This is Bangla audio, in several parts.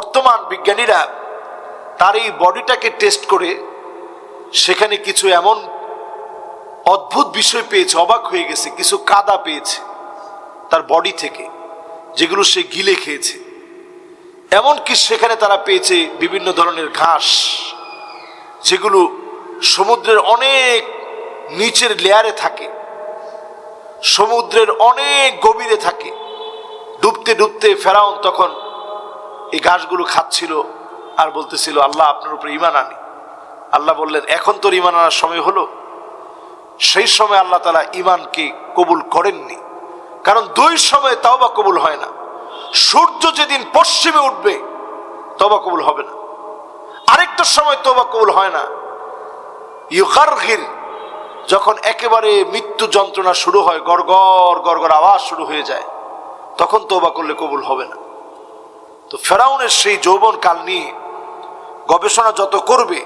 বর্তমান বিজ্ঞানীরা তার এই বডিটাকে টেস্ট করে সেখানে কিছু এমন অদ্ভুত বিষয় পেয়েছে, অবাক হয়ে গেছে, কিছু কাদা পেয়েছে তার বডি থেকে, যেগুলো সে গিলে খেয়েছে। এমনকি সেখানে তারা পেয়েছে বিভিন্ন ধরনের ঘাস, যেগুলো সমুদ্রের অনেক নিচের লেয়ারে থাকে, সমুদ্রের অনেক গভীরে থাকে। ডুবতে ডুবতে ফেরাউন তখন এই ঘাসগুলো খাচ্ছিল আর বলতেছিল, আল্লাহ, আপনার উপরে ইমান আনি। আল্লাহ বললেন, এখন তোর ইমান আনার সময় হলো। সেই সময় আল্লাহ তালা ইমানকে কবুল করেননি। কারণ দুই সময় তাওবা কবুল হয় না। সূর্য যেদিন পশ্চিমে উঠবে তবা কবুল হবে না। আরেকটা সময় তবা কবুল হয় না। ইউগারগির যখন একেবারে মৃত্যু যন্ত্রণা শুরু হয়, গড়গড় গড়গড় আওয়াজ শুরু হয়ে যায়, তখন তবা করলে কবুল হবে না। তো ফেরাউনের সেই যৌবন কাল নিয়ে গবেষণা যত করবে,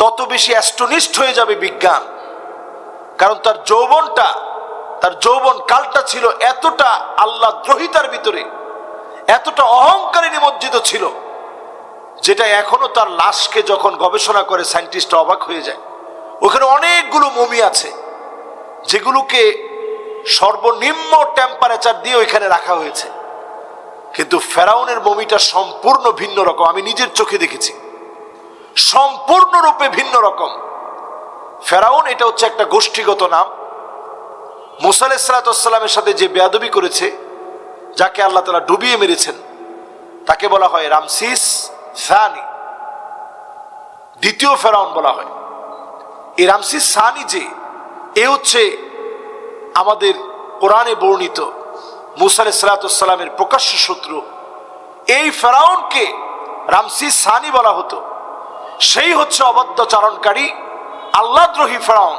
তত বেশি অ্যাস্টনিস্ট হয়ে যাবে বিজ্ঞান। কারণ তার যৌবনটা, তার যৌবন কালটা ছিল এতটা আল্লাহ দ্রোহিতার ভিতরে, এতটা অহংকারে নিমজ্জিত ছিল, যেটা এখনও তার লাশকে যখন গবেষণা করে সায়েন্টিস্টরা অবাক হয়ে যায়। ওখানে অনেকগুলো মমি আছে, যেগুলোকে সর্বনিম্ন টেম্পারেচার দিয়ে ওইখানে রাখা হয়েছে। কিন্তু ফেরাউনের মমিটা সম্পূর্ণ ভিন্ন রকম। আমি নিজের চোখে দেখেছি। সম্পূর্ণরূপে ভিন্ন রকম। ফেরাউন, এটা হচ্ছে একটা গোষ্ঠীগত নাম। মুসা আলাইসালাতামের সাথে যে বেয়াদবি করেছে, যাকে আল্লাহ তালা ডুবিয়ে মেরেছেন, তাকে বলা হয় রামসিস সানি। দ্বিতীয় ফেরাউন বলা হয়। এই রামসিস সানি যে, এ হচ্ছে আমাদের কোরআনে বর্ণিত মুসা আলাইসালাতামের প্রকাশ্য শত্রু। এই ফেরাউনকে রামসি সানি বলা হতো। সেই হচ্ছে অবদ্ধচারণকারী আল্লাহদ্রোহী ফেরাউন।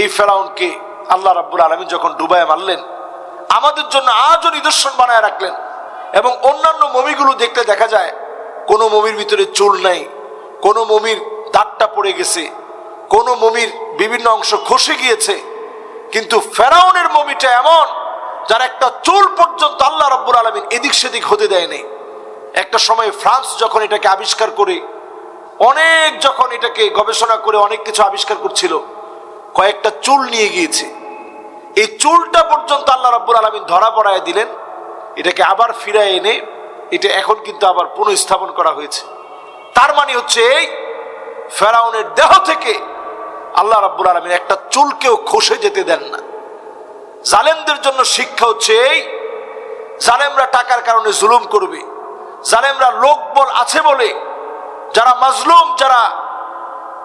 এই ফেরাউনকে আল্লাহ রাব্বুল আলমিন যখন ডুবায় মারলেন, আমাদের জন্য আজও নিদর্শন বানায় রাখলেন এবং অন্যান্য মমিগুলো দেখতে দেখা যায়, কোনো মমির ভিতরে চুল নাই, কোনো মমির দাঁতটা পড়ে গেছে, কোনো মমির বিভিন্ন অংশ খসে গিয়েছে। কিন্তু ফেরাউনের মমিটা এমন যার একটা চুল পর্যন্ত আল্লাহ রাব্বুল আলমিন এদিক সেদিক হতে দেয়নি। একটা সময় ফ্রান্স যখন এটাকে আবিষ্কার করে, অনেক যখন এটাকে গবেষণা করে অনেক কিছু আবিষ্কার করছিল, কয়েকটা চুল নিয়ে গিয়েছে। এই চুলটা পর্যন্ত আল্লাহ রাব্বুল আলমিন ধরা পড়ায় দিলেন, এটাকে আবার ফিরায় এনে, এটা এখন কিন্তু আবার পুনঃস্থাপন করা হয়েছে। তার মানে হচ্ছে এই ফেরাউনের দেহ থেকে আল্লাহ রাব্বুল আলমিন একটা চুলকেও খসে যেতে দেন না। জালেমদের জন্য শিক্ষা হচ্ছে এই, জালেমরা টাকার কারণে জুলুম করবে। জালেমরা লোক লোকবল আছে বলে, যারা মাজলুম, যারা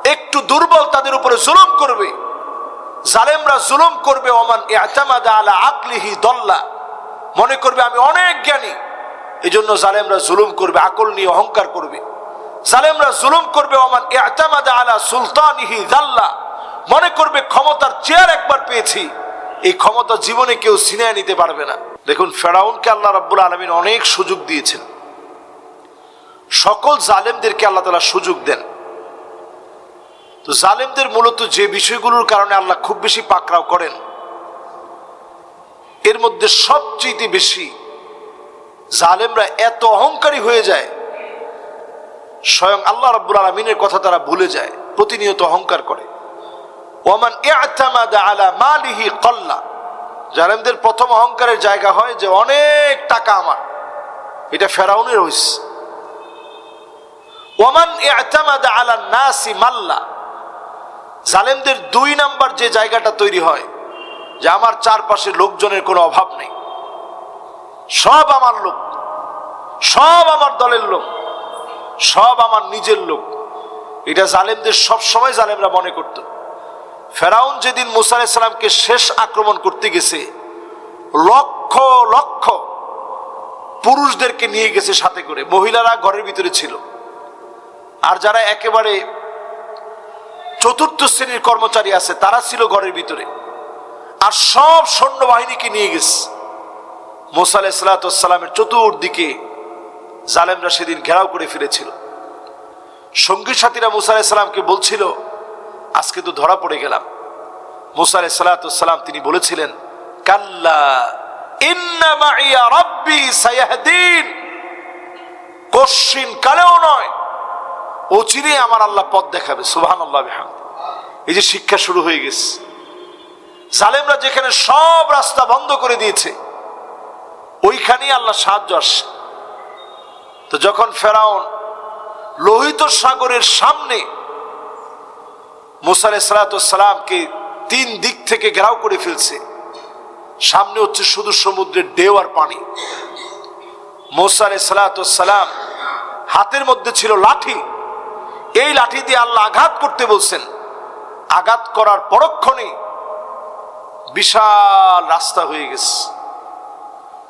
একটু দুর্বল তাদের উপরে জুলুম করবে। জালেমরা জুলুম করবে, ওমান আলা আকলিহি দল্লা। মনে করবে, আমি অনেক জ্ঞানী। এই জন্য জালেমরা জুলুম করবে, আকল নিয়ে অহংকার করবে। জালেমরা জুলুম করবে, ওমান ইআতামাদা আলা সুলতানিহি দাল্লা। মনে করবে, ক্ষমতার চেয়ার একবার পেয়েছি। এই ক্ষমতা জীবনে কেউ ছিনিয়ে নিতে পারবে না। দেখুন, ফেরাউনকে আল্লাহ রাব্বুল আলমিন অনেক সুযোগ দিয়েছেন। সকল জালেমদেরকে আল্লাহ তালা সুযোগ দেন। তো জালেমদের মূলত যে বিষয়গুলোর কারণে আল্লাহ খুব বেশি পাকড়াও করেন, এর মধ্যে সবচেয়ে বেশি জালেমরা এত অহংকারী হয়ে যায়, স্বয়ং আল্লাহ রাব্বুল আলমিনের কথা তারা ভুলে যায়, প্রতিনিয়ত অহংকার করে। ওমান ইয়াতামাদা আলা মালিহি কল্লা। জালেমদের প্রথম অহংকারের জায়গা হয় যে অনেক টাকা আমার। এটা ফেরাউনের হইছে ওমান ইআতামাদা আলা নাসি মাল্লা। জালেমদের দুই নাম্বার যে জায়গাটা তৈরি হয়, যে আমার চারপাশে লোকজনের কোনো অভাব নেই। সব আমার লোক। সব আমার দলের লোক। সব আমার নিজের লোক। এটা জালেমদের সব সময় জালেমরা মনে করত। ফেরাউন যেদিন মুসা সালামকে শেষ আক্রমণ করতে গেছে, লক্ষ লক্ষ পুরুষদেরকে নিয়ে গেছে সাথে করে। মহিলারা ঘরের ভিতরে ছিল। আর যারা একেবারে চতুর্থ শ্রেণির কর্মচারী আছে, তারা ছিল ঘরের ভিতরে। আর সব সৈন্যবাহিনীকে নিয়ে গেছে। মোসা আলাইসালামের চতুর্দিকে জালেমরা সেদিন ঘেরাও করে ফিরেছিল। সঙ্গী সাথীরা মুসা আলাইসালামকে বলছিল আজকে তো ধরা পড়ে গেলাম। মুসা আলাইসালাম তিনি বলেছিলেন, কাল্লা কালেও নয় আমার আল্লাহ পথ দেখাবে। এই যে শিক্ষা শুরু হয়ে গেছে। জালেমরা যেখানে সব রাস্তা বন্ধ করে দিয়েছে, ওইখানেই আল্লাহ সাহায্য আসছে। তো যখন ফেরাউন লোহিত সাগরের সামনে মুসালে সালাতামকে তিন দিক থেকে ঘেরাও করে ফেলছে। সামনে হচ্ছে শুধু সমুদ্রের ঢেউ আর পানি। মোসালে সালাতাম হাতের মধ্যে ছিল লাঠি। এই লাঠি দিয়ে আল্লাহ আঘাত করতে বলছেন। আঘাত করার পরক্ষণে বিশাল রাস্তা হয়ে গেছে।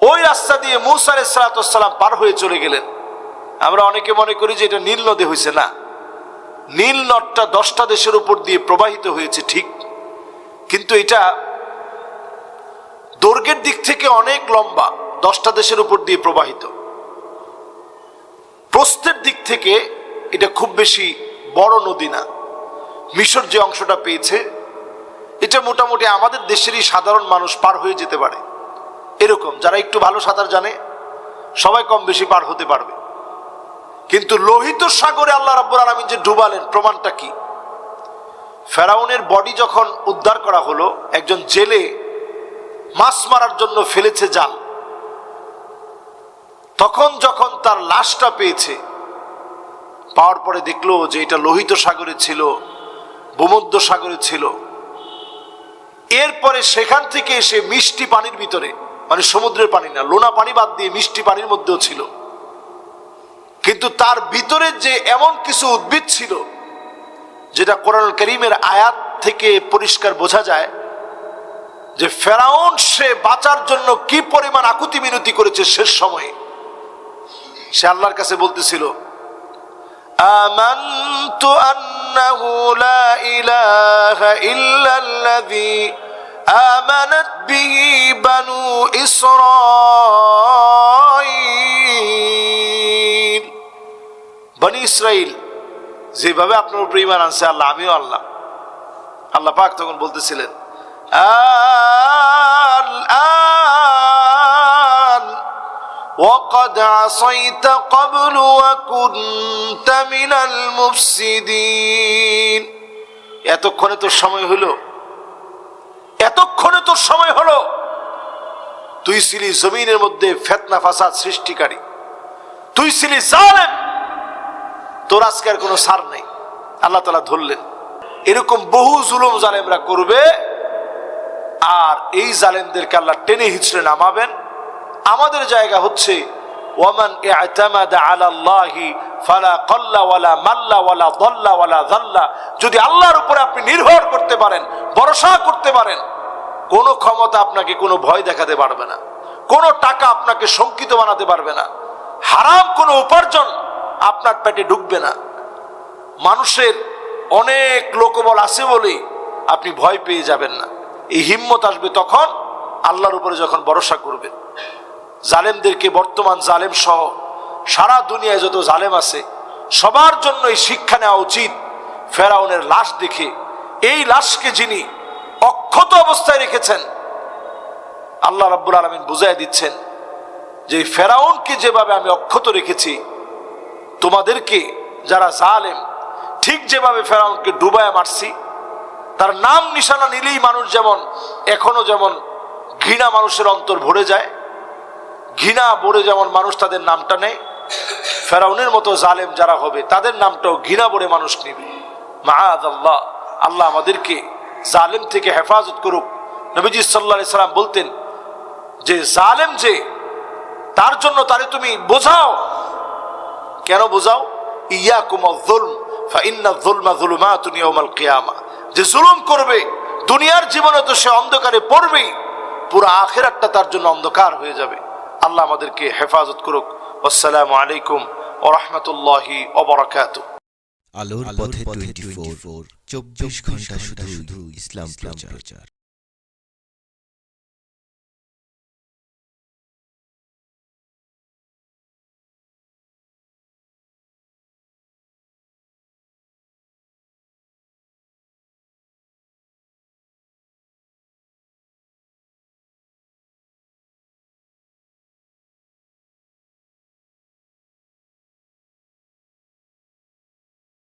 ওই রাস্তা দিয়ে মুসা আলাইসালাম পার হয়ে চলে গেলেন। আমরা অনেকে মনে করি যে এটা নীল নদী হয়েছে না। নীল নদটা দশটা দেশের উপর দিয়ে প্রবাহিত হয়েছে ঠিক। কিন্তু এটা দৈর্ঘ্যের দিক থেকে অনেক লম্বা, দশটা দেশের উপর দিয়ে প্রবাহিত। প্রস্থের দিক থেকে এটা খুব বেশি বড় নদী না। মিশর যে অংশটা পেয়েছে, এটা মোটামুটি আমাদের দেশেরই সাধারণ মানুষ পার হয়ে যেতে পারে। এরকম, যারা একটু ভালো সাঁতার জানে, সবাই কম বেশি পার হতে পারবে। কিন্তু লোহিত সাগরে আল্লাহ রাব্বুল আলমিন যে ডুবালেন, প্রমাণটা কি? ফেরাউনের বডি যখন উদ্ধার করা হলো, একজন জেলে মাছ মারার জন্য ফেলেছে জাল। তখন যখন তার লাশটা পেয়েছে, পাওয়ার পরে দেখল যে এটা লোহিত সাগরে ছিল, ভূমধ্য সাগরে ছিল। এরপরে সেখান থেকে এসে মিষ্টি পানির ভিতরে মানে সমুদ্রের পানি না, লোনা পানি বাদ দিয়ে মিষ্টি পানির মধ্যেও ছিল। কিন্তু তার ভিতরে যে এমন কিছু উদ্ভিদ ছিল যেটা কোরআন করিমের আয়াত থেকে পরিষ্কার বোঝা যায় যে ফেরাউন সে বাঁচার জন্য কি পরিমাণ আকুতি মিনতি করেছে শেষ সময়ে সে আল্লাহর কাছে বলতেছিল آمنت أنه لا إله إلا الذي آمنت به بنو إسرائيل বনি ইসরাইল যেভাবে আপনার উপর ইমান আনছে আল্লাহ আমিও আল্লাহ আল্লাহ পাক তখন বলতেছিলেন আল وقد عصيت قبل وكنت من المفسدين এতক্ষণে তোর সময় হলো এতক্ষণে তোর সময় হলো তুই ছিলি জমিনের মধ্যে ফেতনা ফাসাদ সৃষ্টিকারী তুই ছিলি জালেম তোর আজকে কোনো সার নেই। আল্লাহ তালা ধরলেন। এরকম বহু জুলুম জালেমরা করবে, আর এই জালেমদেরকে আল্লাহ টেনে হিচড়ে নামাবেন। আমাদের জায়গা হচ্ছে, ওয়ামান ইআতামাদা আলা আল্লাহি ফালা কল্লা ওয়ালা মাল্লা ওয়ালা দল্লা ওয়ালা দাল্লা। যদি আল্লাহর উপরে আপনি নির্ভর করতে পারেন, ভরসা করতে পারেন, কোনো ক্ষমতা আপনাকে কোনো ভয় দেখাতে পারবে না। কোনো টাকা আপনাকে শঙ্কিত বানাতে পারবে না। হারাম কোনো উপার্জন আপনার পেটে ঢুকবে না। মানুষের অনেক লোকবল আছে বলেই আপনি ভয় পেয়ে যাবেন না। এই হিম্মত আসবে তখন আল্লাহর উপরে যখন ভরসা করবেন জালেমদেরকে বর্তমান জালেম সহ সারা দুনিয়ায় যত জালেম আছে, সবার জন্য এই শিক্ষা নেওয়া উচিত ফেরাউনের লাশ দেখে। এই লাশকে যিনি অক্ষত অবস্থায় রেখেছেন, আল্লাহ রাব্বুল আলমিন বুঝাই দিচ্ছেন যে ফেরাউনকে যেভাবে আমি অক্ষত রেখেছি তোমাদেরকে যারা জালেম, ঠিক যেভাবে ফেরাউনকে ডুবায় মারছি, তার নাম নিশানা নিলেই মানুষ যেমন, এখনও যেমন ঘৃণা মানুষের অন্তর ভরে যায়, ঘৃণা বলে যেমন মানুষ তাদের নামটা নেয়, ফেরাউনের মতো জালেম যারা হবে, তাদের নামটাও ঘৃণা বলে মানুষ নেবে। মাহাদ আল্লাহ আল্লাহ আমাদেরকে জালেম থেকে হেফাজত করুক। নবীজি সাল্লা সাল্লাম বলতেন, যে জালেম যে, তার জন্য তারে তুমি বোঝাও কেন বোঝাও? ইয়া কুমল কিয়ামা। যে জুলুম করবে দুনিয়ার জীবনে তো সে অন্ধকারে পড়বেই পুরো আখেরাতটা তার জন্য অন্ধকার হয়ে যাবে। আল্লাহ আমাদেরকে হেফাজত করুক। আসসালামু আলাইকুম ও রহমতুল্লাহি ওবরাকাতু আলোর পথে টোয়েন্টি ফোর চব্বিশ ঘণ্টা শুধু ইসলাম প্রচার।